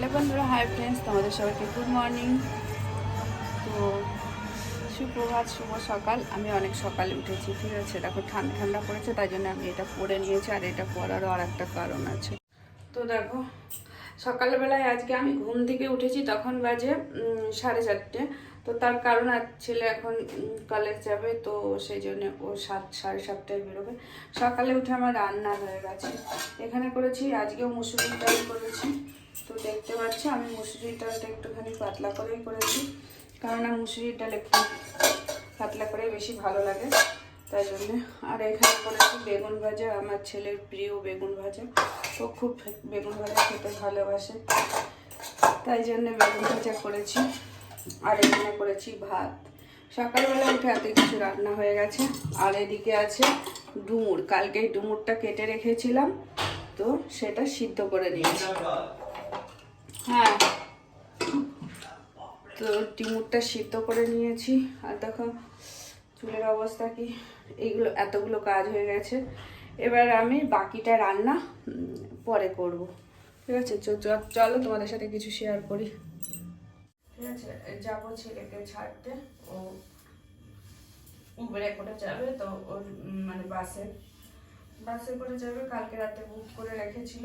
Hello বন্ধুরা, hi friends, তোমাদের সবাইকে গুড মর্নিং। তো সুপ্রভাত, শুভ সকাল। আমি অনেক সকালে উঠেছি, ঠিক আছে? দেখো, ঠান্ডা ঠান্ডা পড়েছে, তাই জন্য আমি এটা পরে নিয়েছি, আর এটা পরারও আর একটা কারণ আছে। তো দেখো, সকালবেলায় আজকে আমি ঘুম থেকে উঠেছি, তখন বাজে সাড়ে চারটে। তো তার কারণ আর ছেলে এখন কলেজ যাবে, তো সেই জন্য ও সাত, সাড়ে সাতটায় বেরোবে। সকালে উঠে আমার রান্না হয়ে গেছে। এখানে করেছি, আজকেও মুসুরির ডাল করেছি। তো দেখতে পাচ্ছ, আমি মুসুরির ডালটা একটুখানি পাতলা করেই করেছি। আমার মুসুরির ডাল একটু পাতলা করে বেশি ভালো লাগে, তাই জন্যে। আর এখানে করেছি বেগুন ভাজা, আমার ছেলের প্রিয় বেগুন ভাজা। ও খুব বেগুন ভাজা খেতে ভালোবাসে, তাই জন্যে বেগুন ভাজা করেছি। আর এখানে করেছি ভাত। সকালবেলা উঠে এত কিছু রান্না হয়ে গেছে। আর এদিকে আছে ডুমুর। কালকে ডুমুরটা কেটে রেখেছিলাম, তো সেটা সিদ্ধ করে নিয়েছি হ্যাঁ তো ডিমুরটা সিদ্ধ করে নিয়েছি। আর দেখো, চুলের অবস্থা কি? এইগুলো, এতগুলো কাজ হয়ে গেছে। এবার আমি বাকিটা রান্না পরে করব। ঠিক আছে? চলো তোমাদের সাথে কিছু শেয়ার করি। ঠিক আছে? যাব ছেলেকে ছাড়তে। ও উবেরে করে যাবে, তো ওর মানে বাসে। বাসে করে যাবে, কালকে রাতে বুক করে রেখেছিল।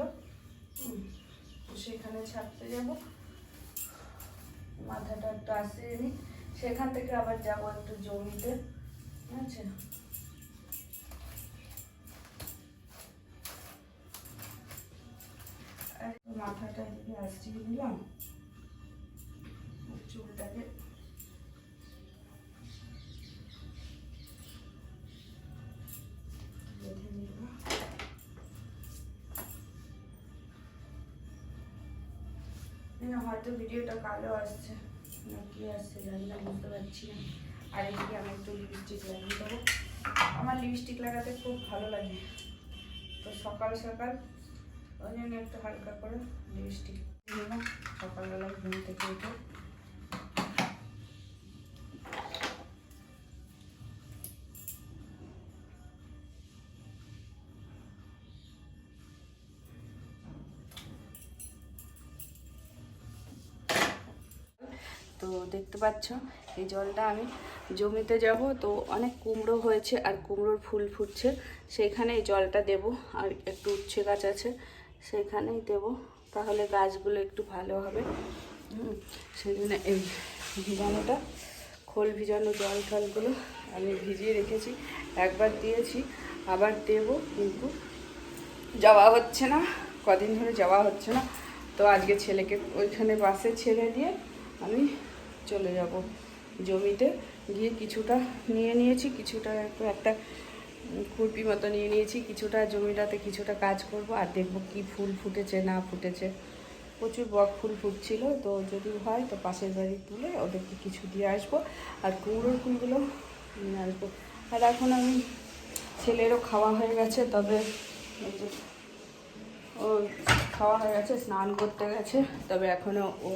সেখানে ছাড়তে যাব। মাথাটা একটু আসিয়ে নিই। সেখান থেকে আবার যাব একটু জমিতে। আচ্ছা আর মাথাটা আসিয়ে দিলাম চুলটাকে না, হয়তো ভিডিওটা কালো আসছে। না কি আসছে জানি না বুঝতে পারছি না। আর এদিকে আমি একটু লিপস্টিক লাগিয়ে দেবো। আমার লিপস্টিক লাগাতে খুব ভালো লাগে। তো সকাল সকাল ওই জন্য একটু হালকা করে লিপস্টিক দিলাম সকালবেলা ঘুম থেকে উঠে তো দেখতে পাচ্ছ, এই জলটা আমি জমিতে যাব। তো অনেক কুমড়ো হয়েছে আর কুমড়োর ফুল ফুটছে। সেইখানে এই জলটা দেব আর একটু উচ্ছে গাছ আছে, সেইখানেই দেব। তাহলে গাছগুলো একটু ভালো হবে। সেই জন্য এই ভিজানোটা, খোল ভিজানো জল টলগুলো আমি ভিজিয়ে রেখেছি। একবার দিয়েছি, আবার দেব, কিন্তু যাওয়া হচ্ছে না, কদিন ধরে যাওয়া হচ্ছে না। তো আজকে ছেলেকে ওইখানে বাসে ছেড়ে দিয়ে আমি চলে যাব জমিতে। গিয়ে কিছুটা নিয়ে নিয়েছি, কিছুটা একটু একটা খুরপি মতো নিয়ে নিয়েছি, কিছুটা জমিটাতে কিছুটা কাজ করব আর দেখব কি ফুল ফুটেছে না ফুটেছে। প্রচুর বক ফুল ফুটছিল, তো যদি হয় তো পাশের বাড়ি তুলে ওদেরকে কিছু দিয়ে আসব। আর কুমড়োর ফুলগুলো নিয়ে আসব। আর এখন আমি ছেলেরও খাওয়া হয়ে গেছে, তবে ও খাওয়া হয়ে গেছে, স্নান করতে গেছে, তবে এখনও ও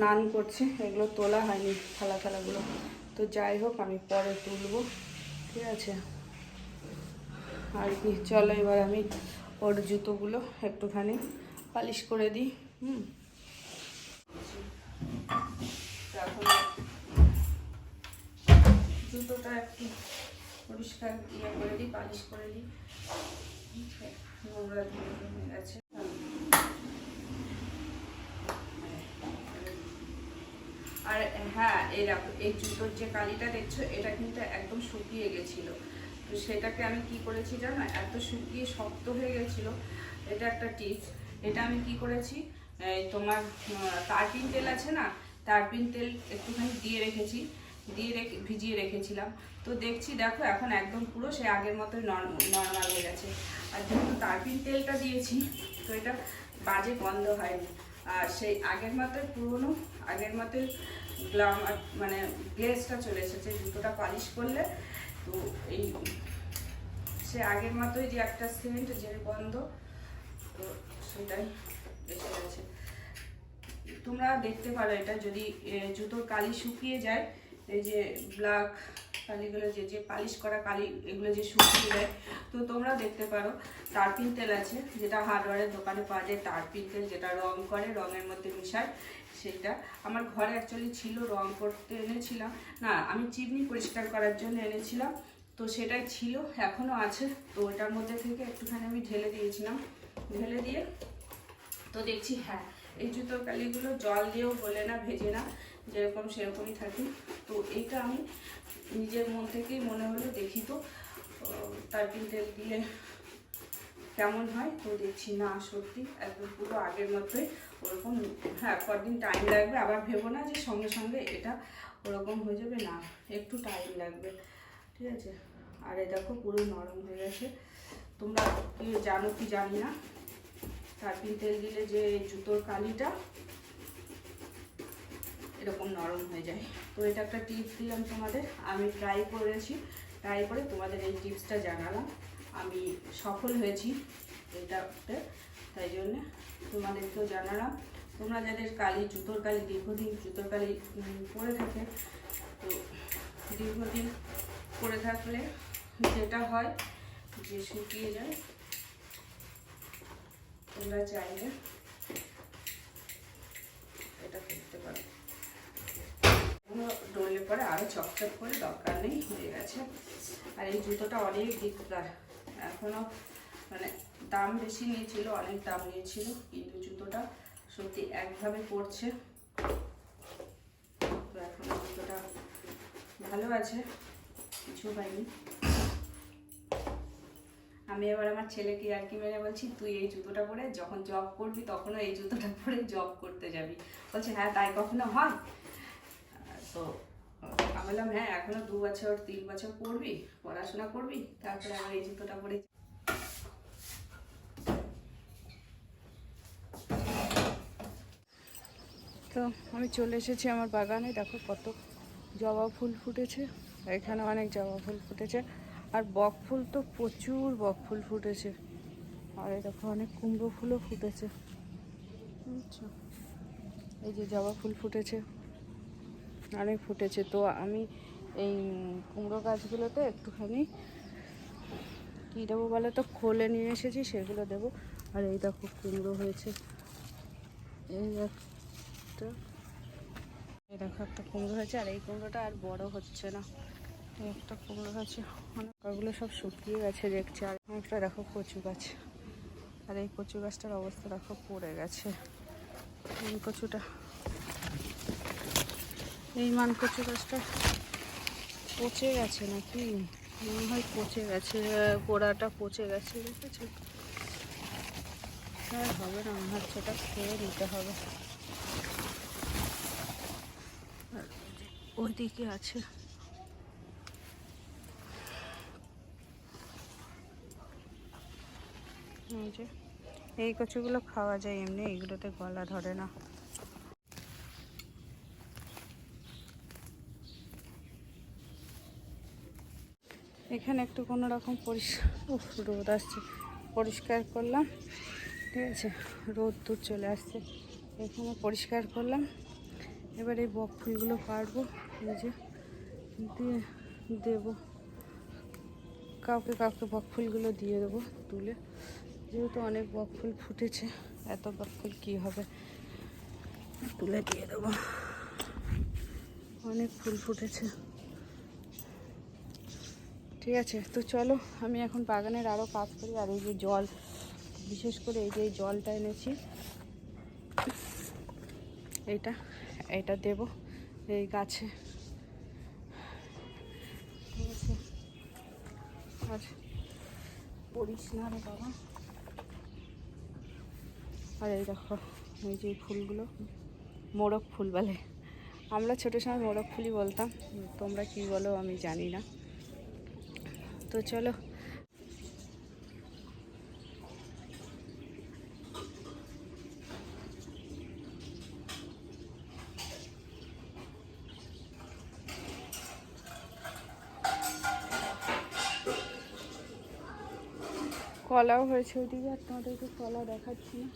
স্নান করছে, এগুলো তোলা হয়নি থালা থালাগুলো। তো যাই হোক, আমি পরে তুলবো, ঠিক আছে? আর কি, চলো এবার আমি ওর জুতোগুলো একটুখানি পালিশ করে দিই, হুম? জুতোটা একটু পরিষ্কার ইয়ে করে দিই, পালিশ করে দিই। নোংরা হয়ে গেছে। আর হ্যাঁ এই এই জুতোর যে কালিটা দেখছ, এটা কিন্তু একদম শুকিয়ে গেছিল। তো সেটাকে আমি কি করেছি জানো? এত শুকিয়ে শক্ত হয়ে গেছিল, এটা একটা টিপস। এটা আমি কি করেছি? তোমার তারপিন তেল আছে না? তারপিন তেল একটুখানি দিয়ে রেখেছি, দিয়ে রেখে, ভিজিয়ে রেখেছিলাম। তো দেখছি, দেখো, এখন একদম পুরো সে আগের মতোই নর্মাল হয়ে গেছে। আর যেহেতু তারপিন তেলটা দিয়েছি, তো এটা বাজে বন্ধ হয়নি। আর সেই আগের মতোই পুরনো, আগের মতোই গ্লাম মানে গ্লেসটা চলে এসেছে, জুতোটা পালিশ করলে তো এই সে আগের মতোই যে একটা সিমেন্ট যে গন্ধ তো সেটাই এসে গেছে। তোমরা দেখতে পারো এটা, যদি জুতোর কালি শুকিয়ে যায়, এই যে ব্ল্যাক কালিগুলো যে যে পালিশ করা কালি, এগুলো যে শুকিয়ে দেয়, তো তোমরা দেখতে পারো তারপিন তেল আছে, যেটা হার্ডওয়ারের দোকানে পাওয়া যায় তারপিন তেল যেটা রং করে, রঙের মধ্যে মিশায়, সেটা। আমার ঘরে অ্যাকচুয়ালি ছিল রং করতে এনেছিলাম, না, আমি চিমনি পরিষ্কার করার জন্য এনেছিলাম, তো সেটাই ছিল এখনও আছে, তো ওটার মধ্যে থেকে একটুখানি আমি ঢেলে দিয়েছিলাম, ঢেলে দিয়ে, তো দেখছি হ্যাঁ এই জুতোর কালিগুলো জল দিয়েও বলে না, ভেজে না, যেরকম সেরকমই থাকে। তো এইটা আমি নিজের মন থেকেই মনে হলো দেখি তো তারপিন তেল দিয়ে কেমন হয়, তো দেখছি না সত্যি, একদম পুরো আগের মতোই ওরকম। হ্যাঁ কদিন টাইম লাগবে, আবার ভেবো না যে সঙ্গে সঙ্গে এটা ওরকম হয়ে যাবে। না, একটু টাইম লাগবে, ঠিক আছে? আর এই দেখো পুরো নরম হয়ে গেছে। তোমরা কি জানো কি জানি না? তারপিন তেল দিলে যে জুতোর কালিটা এরকম নরম হয়ে যায়। তো এটা একটা টিপস দিলাম তোমাদের। আমি ট্রাই করেছি। ট্রাই করে তোমাদের এই টিপসটা জানালাম। আমি সফল হয়েছি এটাতে। তাই জন্যে তোমাদেরকেও জানালাম। তোমরা যাদের কালি, জুতোর কালি, দীর্ঘদিন জুতোর কালি পরে থাকে, তো দীর্ঘদিন পরে থাকলে যেটা হয় যে শুকিয়ে যায়, তোমরা চাইলে এটা করতে পারো এগুলো ডললে পরে আরও চকচক করে দরকার নেই, হয়ে গেছে। আর এই জুতোটা অনেক দিকদার এখনও মানে দাম বেশি নিয়েছিল, অনেক দাম নিয়েছিল, কিন্তু জুতোটা সত্যি একভাবে পড়ছে তো এখনও জুতোটা ভালো আছে, কিছু হয়নি। আমি এবার আমার ছেলেকে আর কি মেরে বলছি, তুই এই জুতোটা পরে যখন জব করবি, তখনও এই জুতোটা পরে জব করতে যাবি। বলছে হ্যাঁ তাই কখনো হয়? তো বললাম হ্যাঁ এখনও দু বছর, তিন বছর পড়বি, পড়াশোনা করবি, তারপরে আবার এই জুতোটা পরে তো আমি চলে এসেছি আমার বাগানে। দেখো কত জবা ফুল ফুটেছে। এখানে অনেক জবা ফুল ফুটেছে। আর বক ফুল তো প্রচুর বক ফুল ফুটেছে। আর এই দেখো অনেক কুমড়ো ফুলও ফুটেছে? এই যে জবা ফুল ফুটেছে। অনেক ফুটেছে। তো আমি এই কুমড়ো গাছগুলোতে একটুখানি কী দেবো বলে তো? খোলে নিয়ে এসেছি, সেগুলো দেবো। আর এই দেখো, কুমড়ো হয়েছে। এই একটা, এই দেখো, একটা কুমড়ো হয়েছে। আর এই কুমড়োটা আর বড় হচ্ছে না। একটা কুমড়ো হয়েছে। অনেক ওগুলো সব শুকিয়ে গেছে দেখছি। আর একটা দেখো, কচু গাছ। আর এই কচু গাছটার অবস্থা দেখো, পড়ে গেছে। এই কচুটা এই মান কচু গাছটা পচে গেছে নাকি? মনে হয় পচে গেছে, গোড়াটা পচে গেছে, দেখেছ? হ্যাঁ হবে না মনে হচ্ছে এটা খেয়ে নিতে হবে। ওইদিকে আছে। এই কচুগুলো খাওয়া যায় এমনি, এইগুলোতে গলা ধরে না। এখানে একটু কোনো রকম পরিষ্কার রোদ আসছে। পরিষ্কার করলাম, ঠিক আছে? রোদ দূর চলে আসছে। এখানে পরিষ্কার করলাম। এবার এই বক ফুলগুলো কাটবো এই যে, দিয়ে দেবো। কাউকে কাউকে বক ফুলগুলো দিয়ে দেবো, তুলে। যেহেতু অনেক বক ফুল ফুটেছে, এত বক ফুল কী হবে? তুলে দিয়ে দেবো। অনেক ফুল ফুটেছে। ঠিক আছে, তো চলো আমি এখন বাগানের আরও কাজ করি, আর এই যে জল, বিশেষ করে এই যে জলটা এনেছি। এইটা এটা দেব এই গাছে। ঠিক আছে। আর আর এই দেখো, এই যে ফুলগুলো, মোরগ ফুল বলে। আমরা ছোটো সময় মোরগ ফুলই বলতাম, তোমরা কি বলো আমি জানি না। তো চলো। কলাও হয়েছে ওইদিকে, আর তোমাদেরকে কলা দেখাচ্ছি। না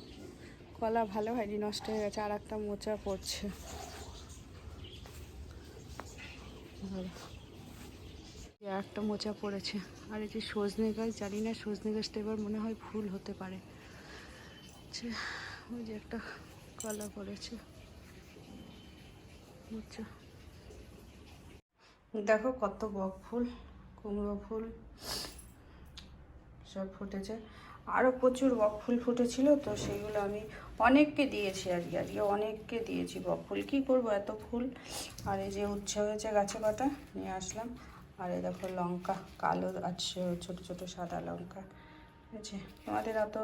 কলা ভালো হয়নি, নষ্ট হয়ে গেছে, আর একটা মোচা পড়ছে। ভালো। একটা মোচা পড়েছে। আর এই যে সজনে গাছ, জানি না সজনে গাছটা এবার মনে হয় ফুল হতে পারে। ওই যে একটা কলা পড়েছে। মোচা। দেখো কত বক ফুল, কুমড়ো ফুল সব ফুটেছে। আরও প্রচুর বক ফুল ফুটেছিল, তো সেগুলো আমি অনেককে দিয়েছি আজকে আজকে অনেককে দিয়েছি বক ফুল। কী করব এত ফুল? আর এই যে উচ্ছে হয়েছে গাছে কটা নিয়ে আসলাম। আর এই দেখো লঙ্কা, কালো আছে ছোট ছোট সাদা লঙ্কা। ঠিক আছে তোমাদের অত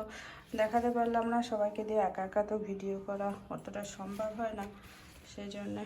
দেখাতে পারলাম না, সবাইকে দিয়ে একা একা তো ভিডিও করা অতটা সম্ভব হয় না, সেই জন্যে